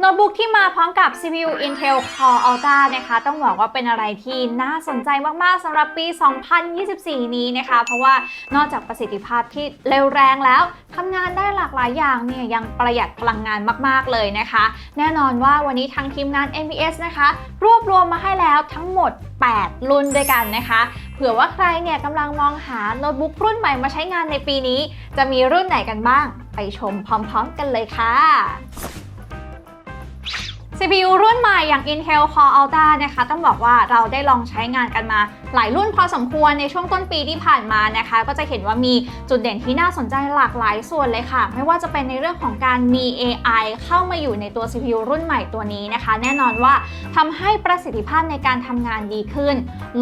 โน้ตบุ๊กที่มาพร้อมกับ CPU Intel Core Ultra นะคะ ต้องบอกว่าเป็นอะไรที่น่าสนใจมากๆสำหรับปี 2024 นี้นะคะ เพราะว่านอกจากประสิทธิภาพที่เร็วแรงแล้วทำงานได้หลากหลายอย่างเนี่ยยังประหยัดพลังงานมากๆเลยนะคะ แน่นอนว่าวันนี้ทางทีมงาน NVS นะคะ รวบรวมมาให้แล้วทั้งหมด 8 รุ่นด้วยกันนะคะเผื่อว่าใครเนี่ยกำลังมองหาโน้ตบุ๊กรุ่นใหม่มาใช้งานในปีนี้ จะมีรุ่นไหนกันบ้าง ไปชมพร้อม ๆ กันเลยค่ะ CPU รุ่นใหม่อย่าง Intel Core Ultra นะคะ ต้องบอกว่าเราได้ลองใช้งานกันมา หลายรุ่นพอสมควรในช่วงต้นปีที่ผ่านมานะคะ ก็จะเห็นว่ามีจุดเด่นที่น่าสนใจหลากหลายส่วนเลยค่ะ ไม่ว่าจะเป็นในเรื่องของการมี AI เข้ามาอยู่ในตัว CPU รุ่นใหม่ตัวนี้นะคะ แน่นอนว่าทำให้ประสิทธิภาพในการทำงานดีขึ้น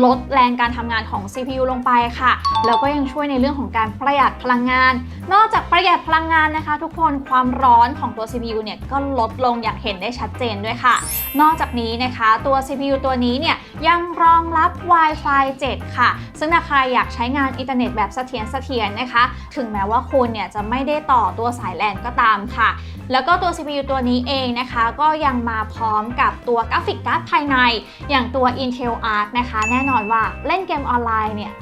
ลดแรงการทำงานของ CPU ลงไปค่ะ แล้วก็ยังช่วยในเรื่องของการประหยัดพลังงาน นอกจากประหยัดพลังงานนะคะ ทุกคนความร้อนของตัว CPU เนี่ยก็ลดลงอย่างเห็นได้ชัดเจนด้วยค่ะ นอกจากนี้นะคะตัว CPU ตัวนี้เนี่ยยังรองรับ Wi-Fi 7 ค่ะ ซึ่งถ้าใครอยากใช้งานอินเทอร์เน็ตแบบเสถียรเสถียรนะคะ ถึงแม้ว่าคุณเนี่ยจะไม่ได้ต่อตัวสายแลนก็ตามค่ะ แล้วก็ตัว CPU ตัวนี้เองนะคะ ก็ยังมาพร้อมกับตัวกราฟิกการ์ดภายใน อย่างตัว Intel Arc นะคะ แน่นอนว่าเล่นเกมออนไลน์เนี่ย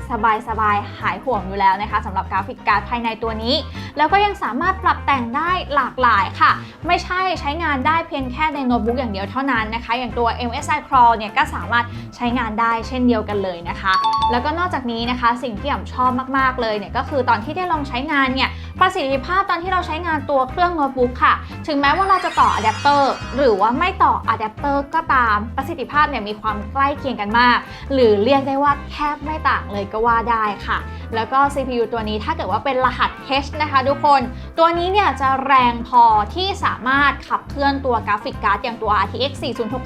สบายๆ หายห่วงอยู่แล้วนะคะสำหรับกราฟิกการ์ดภายในตัวนี้ แล้วก็ยังสามารถปรับแต่งได้หลากหลายค่ะ ไม่ใช่ใช้งานได้เพียงแค่ในโน้ตบุ๊กอย่างเดียวเท่านั้นนะคะ อย่างตัว MSI Crawl เนี่ยก็สามารถใช้งานได้เช่นเดียวกันเลยนะคะ แล้วก็นอกจากนี้นะคะสิ่งที่อ่ำชอบมากๆเลยเนี่ยก็คือตอนที่ได้ลองใช้งานเนี่ยประสิทธิภาพตอนที่เราใช้งานตัวเครื่องโน้ตบุ๊กค่ะ ถึงแม้ว่าเราจะต่ออะแดปเตอร์หรือว่าไม่ต่ออะแดปเตอร์ก็ตามประสิทธิภาพเนี่ยมีความใกล้เคียงกันมาก หรือเรียกได้ว่าแทบไม่ต่างเลยก็ว่าได้ค่ะ แล้วก็ CPU ตัวนี้ถ้าเกิดว่าเป็นรหัส H นะคะทุกคน ตัวนี้เนี่ยจะแรงพอที่สามารถขับเคลื่อนตัวกราฟิกการ์ดอย่างตัว RTX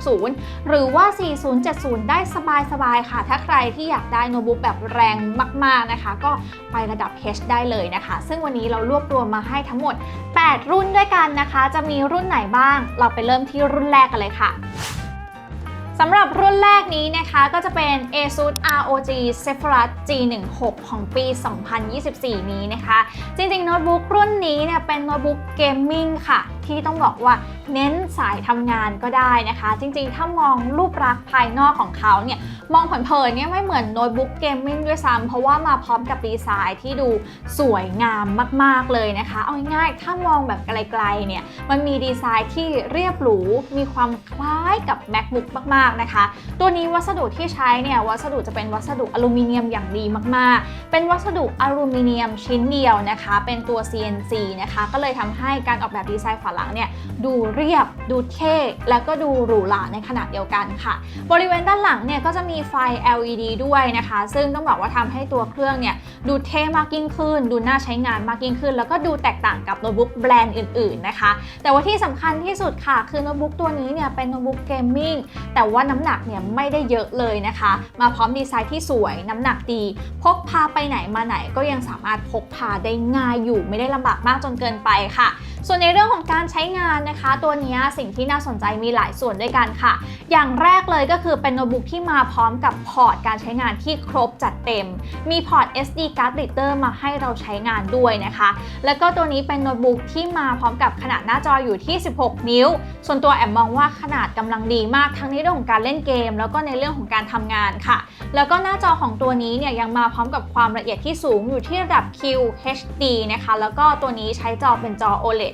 4060 หรือว่า 4070 ได้สบายๆ ค่ะ ถ้าใครที่อยากได้โน้ตบุ๊กแบบแรงมากๆนะคะ ก็ไประดับ H ได้เลยนะคะ ซึ่งวันนี้เรารวบรวมมาให้ทั้งหมด 8 รุ่นด้วยกันนะคะ จะมีรุ่นไหนบ้าง เราไปเริ่มที่รุ่นแรกกันเลยค่ะ สำหรับรุ่นแรกนี้นะคะก็จะเป็น ASUS ROG Zephyrus G16 ของปี 2024 นี้นะคะ จริงๆ โน้ตบุ๊กรุ่นนี้เนี่ยเป็นโน้ตบุ๊กเกมมิ่งค่ะ ที่ต้องบอกว่าเน้นสายทำงานก็ได้นะคะ จริงๆ ถ้ามองรูปลักษณ์ภายนอกของเขาเนี่ยมองเผินๆเนี่ยไม่เหมือนโน้ตบุ๊กเกมมิ่งด้วยซ้ำเพราะว่ามาพร้อมกับดีไซน์ที่ดูสวยงามมาก ๆเลยนะคะ เอาง่ายๆถ้ามองแบบไกลๆเนี่ยมันมีดีไซน์ที่เรียบหรูมีความคล้ายกับ MacBook มากๆนะคะ ตัวนี้วัสดุที่ใช้เนี่ยวัสดุจะเป็นวัสดุอลูมิเนียมอย่างดีมากๆ เป็นวัสดุอลูมิเนียมชิ้นเดียวนะคะ เป็นตัว CNC นะคะ ก็เลยทำให้การออกแบบดีไซน์ฝาหลังเนี่ยดูเรียบดูเท่แล้วก็ดูหรูหราในขณะเดียวกันค่ะ บริเวณด้านหลังเนี่ยก็จะมีไฟ LED ด้วยนะคะ ซึ่งต้องบอกว่าทำให้ตัวเครื่องเนี่ยดูเท่มากยิ่งขึ้น ดูน่าใช้งานมากยิ่งขึ้น แล้วก็ดูแตกต่างกับโน้ตบุ๊กแบรนด์อื่นๆนะคะ แต่ว่าที่สำคัญที่สุดค่ะ คือโน้ตบุ๊กตัวนี้เนี่ยเป็นโน้ตบุ๊กเกมมิ่งแต่ว่าน้ำหนักเนี่ยไม่ได้เยอะเลยนะคะ มาพร้อมดีไซน์ที่สวยน้ำหนักดี พกพาไปไหนมาไหนก็ยังสามารถพกพาได้ง่ายอยู่ไม่ได้ลำบากมากจนเกินไปค่ะ ส่วนในเรื่องของการใช้งานนะคะ ตัวนี้สิ่งที่น่าสนใจมีหลายส่วนด้วยกันค่ะ อย่างแรกเลยก็คือเป็นโน้ตบุ๊กที่มาพร้อมกับพอร์ตการใช้งานที่ครบจัดเต็ม มีพอร์ต SD card reader มาให้เราใช้งานด้วยนะคะ แล้วก็ตัวนี้เป็นโน้ตบุ๊กที่มาพร้อมกับขนาดหน้าจออยู่ที่ 16 นิ้ว ส่วนตัวแอมมองว่าขนาดกำลังดีมากทั้งในเรื่องของการเล่นเกม แล้วก็ในเรื่องของการทำงานค่ะ แล้วก็หน้าจอของตัวนี้เนี่ยยังมาพร้อมกับความละเอียดที่สูงอยู่ที่ระดับ QHD นะคะ แล้วก็ตัวนี้ใช้จอเป็นจอ OLED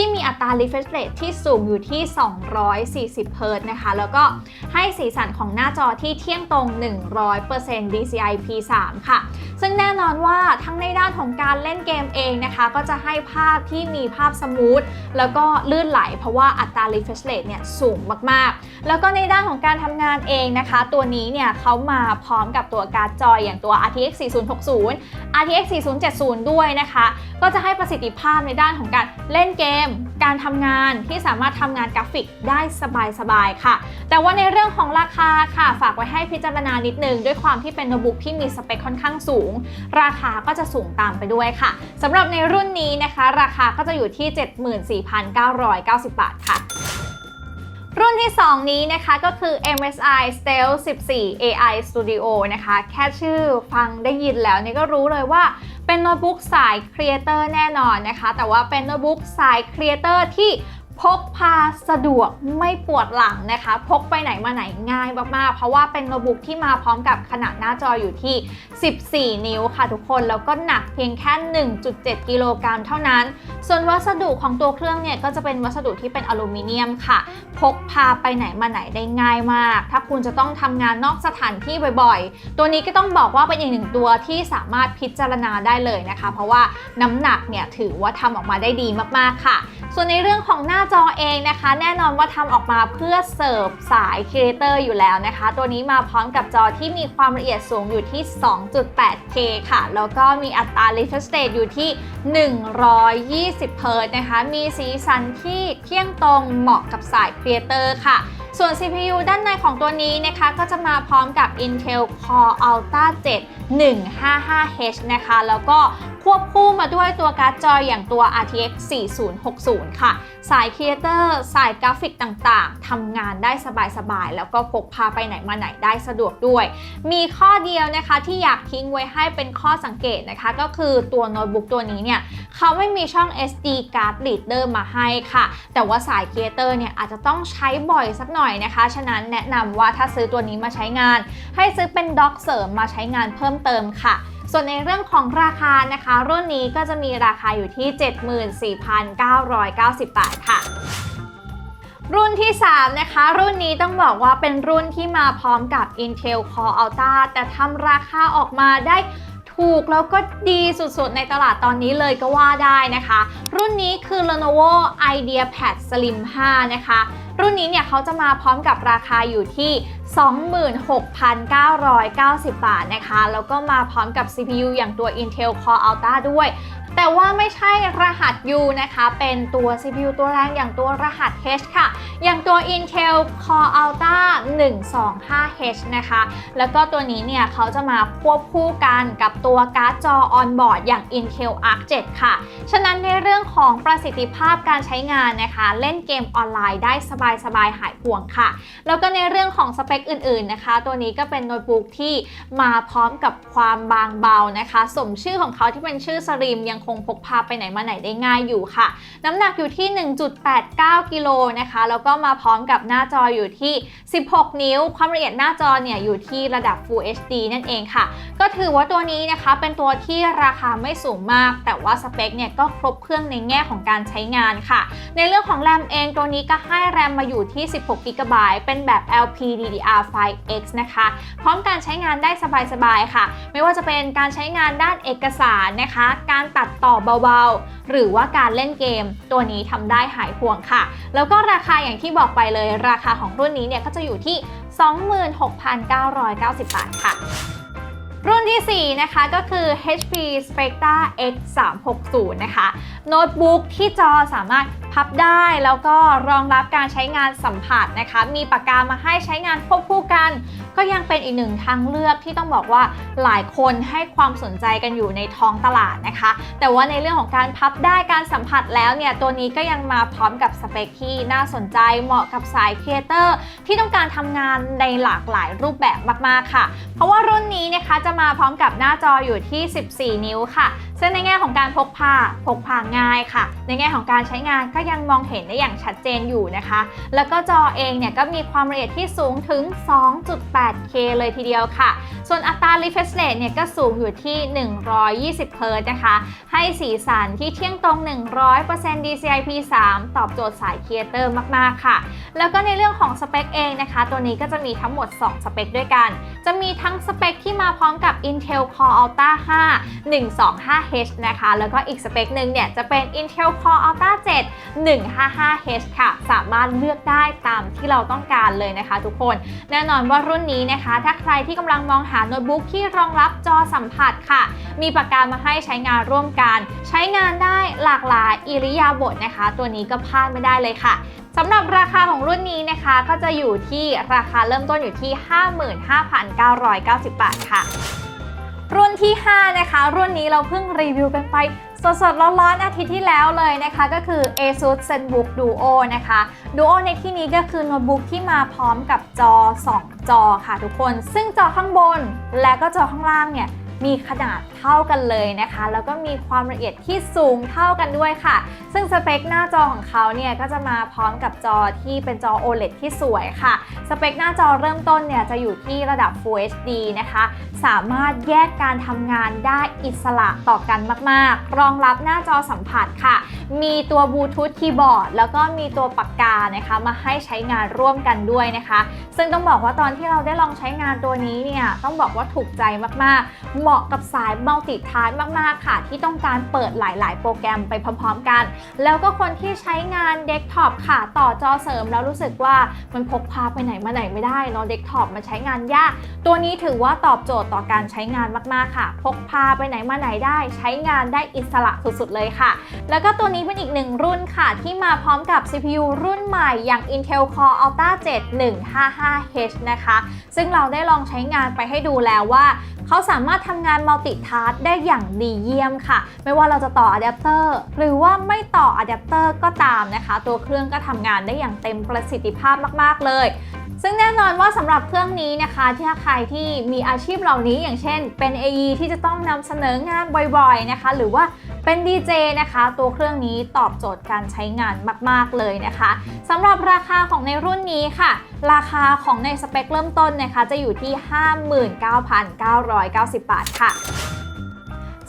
ที่มีอัตรา refresh rate ที่สูงอยู่ที่ 240 เฮิร์ตซ์นะคะ แล้วก็ให้สีสันของหน้าจอที่เที่ยงตรง 100% DCI P3 ค่ะ ซึ่งแน่นอนว่าทั้งในด้านของการเล่นเกมเองนะคะ ก็จะให้ภาพที่มีภาพสมูทแล้วก็ลื่นไหล เพราะว่าอัตรา refresh rate เนี่ยสูงมากๆ แล้วก็ในด้านของการทำงานเองนะคะ ตัวนี้เนี่ยเขามาพร้อมกับตัวการ์ดจออย่างตัว RTX 4060 RTX 4070 ด้วยนะคะ ก็จะให้ประสิทธิภาพในด้านของการเล่นเกมการทำงานที่สามารถทำงานกราฟิกได้สบายๆค่ะ แต่ว่าในเรื่องของราคาค่ะ ฝากไว้ให้พิจารณานิดนึง ด้วยความที่เป็นโน้ตบุ๊กที่มีสเปคค่อนข้างสูง ราคาก็จะสูงตามไปด้วยค่ะสำหรับในรุ่นนี้นะคะ ราคาก็จะอยู่ที่ 74,990 บาทค่ะรุ่นที่ 2 นี้นะคะก็คือ MSI Stealth 14 AI Studio นะคะ แค่ชื่อฟังได้ยินแล้วนี่ก็รู้เลยว่า เป็นโน้ตบุ๊กสายครีเอเตอร์แน่นอนนะคะ แต่ว่าเป็นโน้ตบุ๊กสายครีเอเตอร์ที่ พกพาสะดวกไม่ปวดหลังนะคะ พกไปไหนมาไหนง่ายมากๆ เพราะว่าเป็นโน้ตบุ๊กที่มาพร้อมกับขนาดหน้าจออยู่ที่ 14 นิ้วค่ะทุกคน แล้วก็หนักเพียงแค่ 1.7 กิโลกรัมเท่านั้น ส่วนวัสดุของตัวเครื่องเนี่ยก็จะเป็นวัสดุที่เป็นอลูมิเนียมค่ะ พกพาไปไหนมาไหนได้ง่ายมาก ถ้าคุณจะต้องทำงานนอกสถานที่บ่อยๆ ตัวนี้ก็ต้องบอกว่าเป็นอีกหนึ่งตัวที่สามารถพิจารณาได้เลยนะคะ เพราะว่าน้ำหนักเนี่ยถือว่าทำออกมาได้ดีมากๆค่ะ ส่วนในเรื่องของหน้าจอเองนะคะ แน่นอนว่าทำออกมาเพื่อเสิร์ฟสายครีเอเตอร์อยู่แล้วนะคะ ตัวนี้มาพร้อมกับจอที่มีความละเอียดสูงอยู่ที่ 2.8K ค่ะ แล้วก็มีอัตรา refresh rate อยู่ที่ 120 Hz นะคะ มีสีสันที่เที่ยงตรงเหมาะกับสายครีเอเตอร์ค่ะส่วน CPU ด้านในของตัวนี้นะคะ ก็จะมาพร้อมกับ Intel Core Ultra 7 155H นะคะ แล้วก็ ควบคู่มาด้วยตัวการ์ดจออย่างตัว RTX 4060 ค่ะ สายครีเอเตอร์สายกราฟิกต่างๆทำงานได้สบายๆ แล้วก็พกพาไปไหนมาไหนได้สะดวกด้วย มีข้อเดียวนะคะที่อยากทิ้งไว้ให้เป็นข้อสังเกตนะคะ ก็คือตัวโน้ตบุ๊กตัวนี้เนี่ยเขาไม่มีช่อง SD card reader มาให้ค่ะ แต่ว่าสายครีเอเตอร์เนี่ยอาจจะต้องใช้บ่อยสักหน่อยนะคะ ฉะนั้นแนะนำว่าถ้าซื้อตัวนี้มาใช้งาน ให้ซื้อเป็นด็อกเสริมมาใช้งานเพิ่มเติมค่ะ ส่วนในเรื่องของราคานะคะ รุ่นนี้ก็จะมีราคาอยู่ที่ 74,990 บาทค่ะรุ่นที่ 3 นะคะ รุ่นนี้ต้องบอกว่าเป็นรุ่นที่มาพร้อมกับ Intel Core Ultra แต่ทำราคาออกมาได้ ถูกแล้วก็ดีสุดๆ ในตลาดตอนนี้เลยก็ว่าได้นะคะ รุ่นนี้คือ Lenovo IdeaPad Slim 5 นะคะ รุ่นนี้เนี่ยเขาจะมาพร้อมกับราคาอยู่ที่26,990 บาทนะคะ แล้วก็มาพร้อมกับ CPU อย่างตัว Intel Core Ultra ด้วย แต่ว่าไม่ใช่รหัส U นะคะ เป็นตัว CPU ตัวแรงอย่างตัวรหัส H ค่ะ อย่างตัว Intel Core Ultra 125H นะคะ แล้วก็ตัวนี้เนี่ยเขาจะมาควบคู่กันกับตัวการ์ดจอ on board อย่าง Intel Arc 7 ค่ะ ฉะนั้นในเรื่องของประสิทธิภาพการใช้งานนะคะ เล่นเกมออนไลน์ได้สบายๆ หายห่วงค่ะ แล้วก็ในเรื่องของสเปคอื่นๆนะคะ ตัวนี้ก็เป็นโน้ตบุ๊กที่มาพร้อมกับความบางเบานะคะ สมชื่อของเขาที่เป็นชื่อสลิมยังคงพกพาไปไหนมาไหนได้ง่ายอยู่ค่ะ น้ำหนักอยู่ที่ 1.89 กิโลนะคะ แล้วก็มาพร้อมกับหน้าจออยู่ที่ 16 นิ้ว ความละเอียดหน้าจอเนี่ยอยู่ที่ระดับ Full HD นั่นเองค่ะ ก็ถือว่าตัวนี้นะคะเป็นตัวที่ราคาไม่สูงมาก แต่ว่าสเปคเนี่ยก็ครบเครื่องในแง่ของการใช้งานค่ะ ในเรื่องของแรมเองตัวนี้ก็ให้แรมมาอยู่ที่ 16 g b เป็นแบบ LPDDR5X นะคะ พร้อมการใช้งานได้สบายๆค่ะ ไม่ว่าจะเป็นการใช้งานด้านเอกสารนะคะ การตัดต่อเบาๆ หรือว่าการเล่นเกม ตัวนี้ทำได้หายห่วงค่ะ แล้วก็ราคาอย่างที่บอกไปเลย ราคาของรุ่นนี้เนี่ยก็จะอยู่ที่ 26,990 บาทค่ะ รุ่นที่ 4 นะคะก็คือ HP Spectra X 3 6 0นะคะ โน้ตบุ๊กที่จอสามารถพับได้แล้วก็รองรับการใช้งานสัมผัสนะคะ มีปากกามาให้ใช้งานควบคู่กัน ก็ยังเป็นอีกหนึ่งทางเลือกที่ต้องบอกว่าหลายคนให้ความสนใจกันอยู่ในท้องตลาดนะคะ แต่ว่าในเรื่องของการพับได้การสัมผัสแล้วเนี่ย ตัวนี้ก็ยังมาพร้อมกับสเปคที่น่าสนใจเหมาะกับสายครีเอเตอร์ที่ต้องการทำงานในหลากหลายรูปแบบมากๆค่ะ เพราะว่ารุ่นนี้นะคะจะจะมาพร้อมกับหน้าจออยู่ที่ 14 นิ้วค่ะ ซึ่งในแง่ของการพกพาพกพาง่ายค่ะ ในแง่ของการใช้งานก็ยังมองเห็นได้อย่างชัดเจนอยู่นะคะ แล้วก็จอเองเนี่ยก็มีความละเอียดที่สูงถึง 2.8K เลยทีเดียวค่ะ ส่วนอัตรา refresh rate เนี่ยก็สูงอยู่ที่ 120 Hz นะคะ ให้สีสันที่เที่ยงตรง 100% DCI-P3 ตอบโจทย์สายครีเอเตอร์มากๆค่ะ แล้วก็ในเรื่องของสเปคเองนะคะ ตัวนี้ก็จะมีทั้งหมด 2 สเปคด้วยกัน จะมีทั้งสเปคที่มาพร้อมกับ Intel Core Ultra 5 125H นะคะ แล้วก็อีกสเปคหนึ่งเนี่ยจะเป็น Intel Core Ultra 7 155H ค่ะ สามารถเลือกได้ตามที่เราต้องการเลยนะคะทุกคน แน่นอนว่ารุ่นนี้นะคะ ถ้าใครที่กำลังมองหาโน้ตบุ๊กที่รองรับจอสัมผัสค่ะ มีปากกามาให้ใช้งานร่วมกัน ใช้งานได้หลากหลายอิริยาบถนะคะ ตัวนี้ก็พลาดไม่ได้เลยค่ะ สำหรับราคาของรุ่นนี้นะคะก็จะอยู่ที่ราคาเริ่มต้นอยู่ที่ 55,990 บาทค่ะ รุ่นที่ 5 นะคะ รุ่นนี้เราเพิ่งรีวิวกันไปสดๆร้อนๆอาทิตย์ที่แล้วเลยนะคะ ก็คือ ASUS ZenBook Duo นะคะ Duo ในที่นี้ก็คือโน้ตบุ๊กที่มาพร้อมกับจอ 2 จอค่ะทุกคน ซึ่งจอข้างบนและก็จอข้างล่างเนี่ย มีขนาดเท่ากันเลยนะคะ แล้วก็มีความละเอียดที่สูงเท่ากันด้วยค่ะ ซึ่งสเปคหน้าจอของเขาเนี่ยก็จะมาพร้อมกับจอที่เป็นจอ OLED ที่สวยค่ะ สเปคหน้าจอเริ่มต้นเนี่ยจะอยู่ที่ระดับ Full HD นะคะ สามารถแยกการทำงานได้อิสระต่อกันมาก ๆ รองรับหน้าจอสัมผัสค่ะ มีตัวบลูทูธคีย์บอร์ดแล้วก็มีตัวปากกานะคะ มาให้ใช้งานร่วมกันด้วยนะคะ ซึ่งต้องบอกว่าตอนที่เราได้ลองใช้งานตัวนี้เนี่ยต้องบอกว่าถูกใจมากๆเหมาะกับสายมัลติทาสมาก ๆ ค่ะ ที่ต้องการเปิดหลาย ๆ โปรแกรมไปพร้อม ๆ กัน แล้วก็คนที่ใช้งานเดสก์ท็อปค่ะ ต่อจอเสริมแล้วรู้สึกว่ามันพกพาไปไหนมาไหนไม่ได้เนาะเดสก์ท็อปมันใช้งานยาก ตัวนี้ถือว่าตอบโจทย์ต่อการใช้งานมาก ๆ ค่ะ พกพาไปไหนมาไหนได้ ใช้งานได้อิสระสุด ๆ เลยค่ะ แล้วก็ตัวนี้เป็นอีกหนึ่งรุ่นค่ะ ที่มาพร้อมกับ CPU รุ่นใหม่อย่าง Intel Core Ultra 7 155H นะคะ ซึ่งเราได้ลองใช้งานไปให้ดูแล้วว่า เขาสามารถทำงานมัลติท s k ได้อย่างดีเยี่ยมค่ะ ไม่ว่าเราจะต่ออะแดปเตอร์หรือว่าไม่ต่ออะแดปเตอร์ก็ตามนะคะ ตัวเครื่องก็ทำงานได้อย่างเต็มประสิทธิภาพมาก ๆ เลยซึ่งแน่นอนว่าสำหรับเครื่องนี้นะคะที่ถ้าใครที่มีอาชีพเหล่านี้อย่างเช่น เป็น AE ที่จะต้องนำเสนองานบ่อยๆนะคะ หรือว่า เป็น DJ นะคะ ตัวเครื่องนี้ตอบโจทย์การใช้งานมาก ๆ เลยนะคะสำหรับราคาของในรุ่นนี้ค่ะ ราคาของในสเปคเริ่มต้นนะคะ จะอยู่ที่ 59,990 บาทค่ะ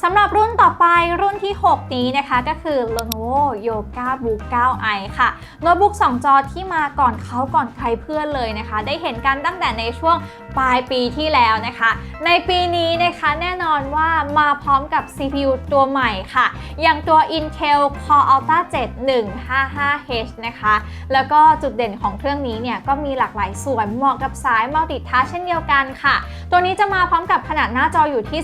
สำหรับรุ่นต่อไปรุ่นที่ 6 นี้นะคะก็คือ Lenovo Yoga Book 9i ค่ะโน้ตบุ๊ก2 จอที่มาก่อนเขาก่อนใครเพื่อนเลยนะคะ ได้เห็นกันตั้งแต่ในช่วงปลายปีที่แล้วนะคะ ในปีนี้นะคะแน่นอนว่ามาพร้อมกับ CPU ตัวใหม่ค่ะ อย่างตัว Intel Core Ultra 7 155H นะคะ แล้วก็จุดเด่นของเครื่องนี้เนี่ยก็มีหลากหลายส่วนเหมาะกับสายมัลติทัชเช่นเดียวกันค่ะ ตัวนี้จะมาพร้อมกับขนาดหน้าจออยู่ที่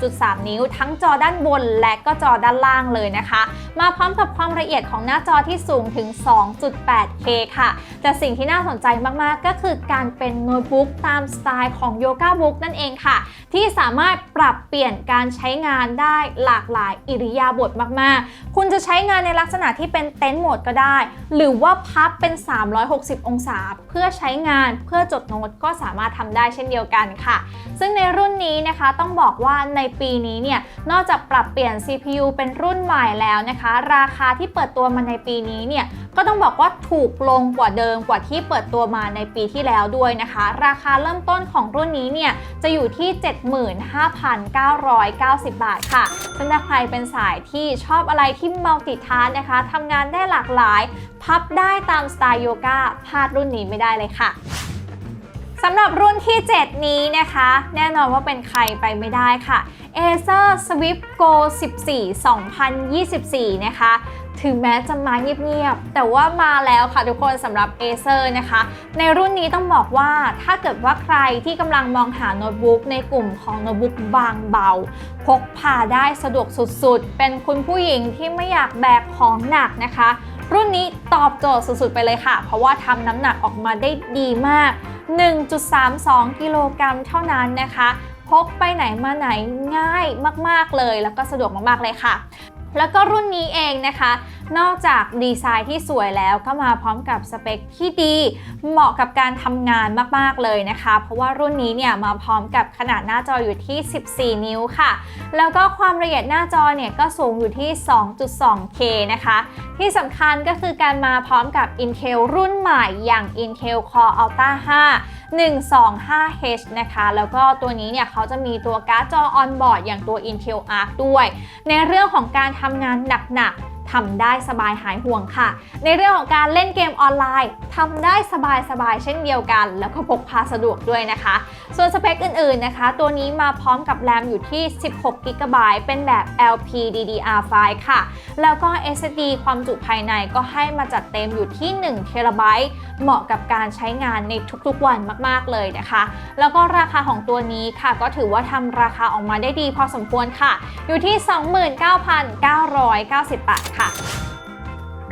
13.3 นิ้วทั้งจอด้านบนและก็จอด้านล่างเลยนะคะ มาพร้อมกับความละเอียดของหน้าจอที่สูงถึง 2.8K ค่ะ แต่สิ่งที่น่าสนใจมากๆ ก็คือการเป็นโน้ตบุ๊กตามสไตล์ของ Yoga Book นั่นเองค่ะ ที่สามารถปรับเปลี่ยนการใช้งานได้หลากหลายอิริยาบถมากๆ คุณจะใช้งานในลักษณะที่เป็นเต็นท์โหมดก็ได้ หรือว่าพับเป็น 360 องศา เพื่อใช้งานเพื่อจดโน้ตก็สามารถทำได้เช่นเดียวกันค่ะ ซึ่งในรุ่นนี้นะคะต้องบอกว่าในปีนี้เนี่ยนอกจากปรับเปลี่ยน CPU เป็นรุ่นใหม่แล้วนะคะ ราคาที่เปิดตัวมาในปีนี้เนี่ยก็ต้องบอกว่าถูกลงกว่าเดิมกว่าที่เปิดตัวมาในปีที่แล้วด้วยนะคะ ราคาเริ่มต้นของรุ่นนี้เนี่ยจะอยู่ที่ 75,990 บาทค่ะซึ่งถ้าใครเป็นสายที่ชอบอะไรที่มัลติทาสนะคะทำงานได้หลากหลาย พับได้ตามสไตล์โยคะพลาดรุ่นนี้ไม่ได้เลยค่ะสำหรับรุ่นที่ 7 นี้นะคะ แน่นอนว่าเป็นใครไปไม่ได้ค่ะ Acer Swift Go 14 2024 นะคะ ถึงแม้จะมาเงียบๆ แต่ว่ามาแล้วค่ะทุกคนสำหรับ Acer นะคะ ในรุ่นนี้ต้องบอกว่าถ้าเกิดว่าใครที่กำลังมองหาโน้ตบุ๊กในกลุ่มของโน้ตบุ๊กบางเบา พกพาได้สะดวกสุดๆ เป็นคุณผู้หญิงที่ไม่อยากแบกของหนักนะคะรุ่นนี้ตอบโจทย์สุดๆ ไปเลยค่ะ เพราะว่าทำน้ำหนักออกมาได้ดีมาก 1.32 กิโลกรัมเท่านั้นนะคะ พกไปไหนมาไหนง่ายมากๆเลย แล้วก็สะดวกมากๆเลยค่ะ แล้วก็รุ่นนี้เองนะคะ นอกจากดีไซน์ที่สวยแล้วก็มาพร้อมกับสเปคที่ดี เหมาะกับการทำงานมากๆเลยนะคะ เพราะว่ารุ่นนี้เนี่ยมาพร้อมกับขนาดหน้าจออยู่ที่ 14 นิ้วค่ะ แล้วก็ความละเอียดหน้าจอเนี่ยก็สูงอยู่ที่ 2.2K นะคะ ที่สำคัญก็คือการมาพร้อมกับ Intel รุ่นใหม่อย่าง Intel Core Ultra 5 125H นะคะ แล้วก็ตัวนี้เนี่ยเขาจะมีตัวการ์ดจอออนบอร์ดอย่างตัว Intel Arc ด้วย ในเรื่องของการทำงานหนักๆ ทำได้สบายหายห่วงค่ะ ในเรื่องของการเล่นเกมออนไลน์ทำได้สบายๆเช่นเดียวกัน แล้วก็พกพาสะดวกด้วยนะคะ ส่วนสเปคอื่นๆนะคะ ตัวนี้มาพร้อมกับแรมอยู่ที่ 16 g b เป็นแบบ LPDDR5 ค่ะ แล้วก็ SSD ความจุภายในก็ให้มาจัดเต็มอยู่ที่1 t b เหมาะกับการใช้งานในทุกๆวันมากๆเลยนะคะ แล้วก็ราคาของตัวนี้ค่ะก็ถือว่าทำราคาออกมาได้ดีพอสมควรค่ะ อยู่ที่ 29,990 บาทค่ะ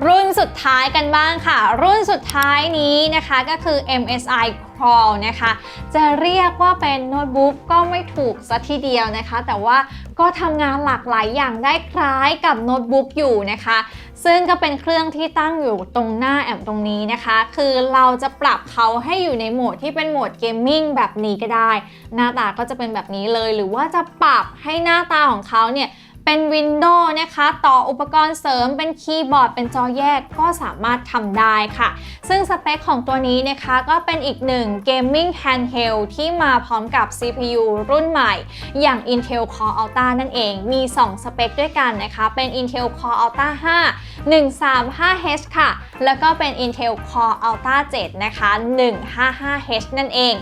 รุ่นสุดท้ายกันบ้างค่ะ รุ่นสุดท้ายนี้นะคะก็คือ MSI Crawl นะคะ จะเรียกว่าเป็นโน้ตบุ๊กก็ไม่ถูกซะทีเดียวนะคะ แต่ว่าก็ทำงานหลากหลายอย่างได้คล้ายกับโน้ตบุ๊กอยู่นะคะ ซึ่งก็เป็นเครื่องที่ตั้งอยู่ตรงหน้าแอมตรงนี้นะคะ คือเราจะปรับเขาให้อยู่ในโหมดที่เป็นโหมดเกมมิ่งแบบนี้ก็ได้ หน้าตาก็จะเป็นแบบนี้เลย หรือว่าจะปรับให้หน้าตาของเขาเนี่ย เป็นวินโดว์นะคะต่ออุปกรณ์เสริมเป็นคีย์บอร์ด เป็นจอแยกก็สามารถทำได้ค่ะ ซึ่งสเปคของตัวนี้นะคะก็เป็นอีกหนึ่ง Gaming Handheld ที่มาพร้อมกับ CPU รุ่นใหม่ อย่าง Intel Core Ultra นั่นเอง มี 2 สเปคด้วยกันนะคะ เป็น Intel Core Ultra 5 135H ค่ะ แล้วก็เป็น Intel Core Ultra 7 นะคะ 155H นั่นเอง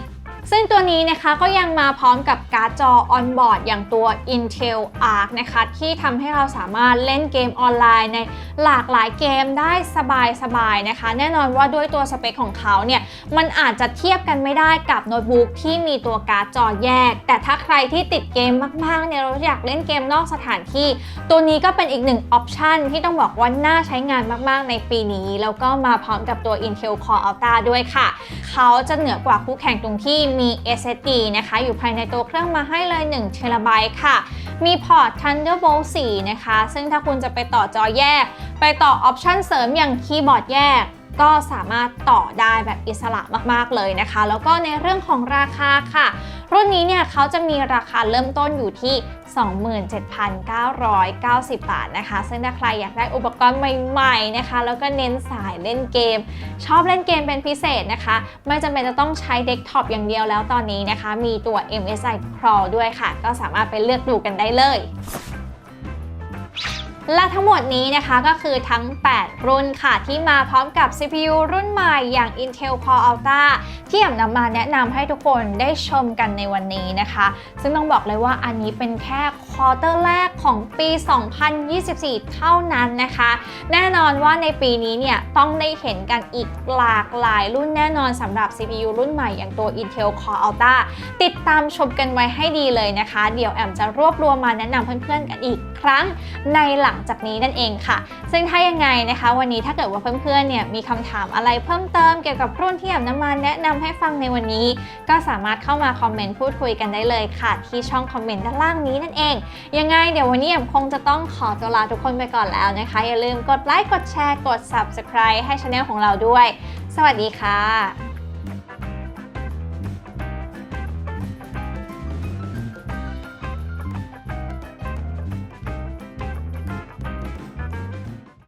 ซึ่งตัวนี้นะคะก็ยังมาพร้อมกับการ์ดจอ on board อย่างตัว Intel Arc นะคะที่ทำให้เราสามารถเล่นเกมออนไลน์ในหลากหลายเกมได้สบายๆนะคะ แน่นอนว่าด้วยตัวสเปคของเขาเนี่ยมันอาจจะเทียบกันไม่ได้กับโน้ตบุ๊กที่มีตัวการ์ดจอแยก แต่ถ้าใครที่ติดเกมมากๆเนี่ยเราอยากเล่นเกมนอกสถานที่ ตัวนี้ก็เป็นอีกหนึ่งออปชันที่ต้องบอกว่าน่าใช้งานมากๆในปีนี้ แล้วก็มาพร้อมกับตัว Intel Core Ultra ด้วยค่ะ เขาจะเหนือกว่าคู่แข่งตรงที่มี SSD นะคะ อยู่ภายในตัวเครื่องมาให้เลย1เทราไบต์ค่ะ มีพอร์ต Thunderbolt 4 นะคะ ซึ่งถ้าคุณจะไปต่อจอแยก ไปต่อออปชันเสริมอย่างคีย์บอร์ดแยก ก็สามารถต่อได้แบบอิสระมากๆเลยนะคะ แล้วก็ในเรื่องของราคาค่ะ รุ่นนี้เนี่ยเขาจะมีราคาเริ่มต้นอยู่ที่ 27,990 บาทนะคะ ซึ่งถ้าใครอยากได้อุปกรณ์ใหม่ๆนะคะ แล้วก็เน้นสายเล่นเกม ชอบเล่นเกมเป็นพิเศษนะคะ ไม่จำเป็นจะต้องใช้เดสก์ท็อปอย่างเดียวแล้วตอนนี้นะคะ มีตัว MSI Crawl ด้วยค่ะ ก็สามารถไปเลือกดูกันได้เลย และทั้งหมดนี้นะคะก็คือทั้ง 8 รุ่นค่ะ ที่มาพร้อมกับ CPU รุ่นใหม่อย่าง Intel Core Ultra ที่อยากนำมาแนะนำให้ทุกคนได้ชมกันในวันนี้นะคะ ซึ่งต้องบอกเลยว่าอันนี้เป็นแค่ ควอเตอร์แรกของปี 2024 เท่านั้นนะคะ แน่นอนว่าในปีนี้เนี่ยต้องได้เห็นกันอีกหลากหลายรุ่นแน่นอนสำหรับ CPU รุ่นใหม่อย่างตัว Intel Core Ultra ติดตามชมกันไว้ให้ดีเลยนะคะ เดี๋ยวแอมจะรวบรวมมาแนะนำเพื่อนๆกันอีกครั้งในหลังจากนี้นั่นเองค่ะ ซึ่งถ้ายังไงนะคะ วันนี้ถ้าเกิดว่าเพื่อนๆเนี่ยมีคำถามอะไรเพิ่มเติมเกี่ยวกับรุ่นที่แอมนำมาแนะนำให้ฟังในวันนี้ ก็สามารถเข้ามาคอมเมนต์พูดคุยกันได้เลยค่ะ ที่ช่องคอมเมนต์ด้านล่างนี้นั่นเองยังไงเดี๋ยววันนี้แอมคงจะต้องขอตัวลาทุกคนไปก่อนแล้วนะคะ อย่าลืมกดไลค์กดแชร์กด subscribe ให้ช anel ของเราด้วย สวัสดีค่ะ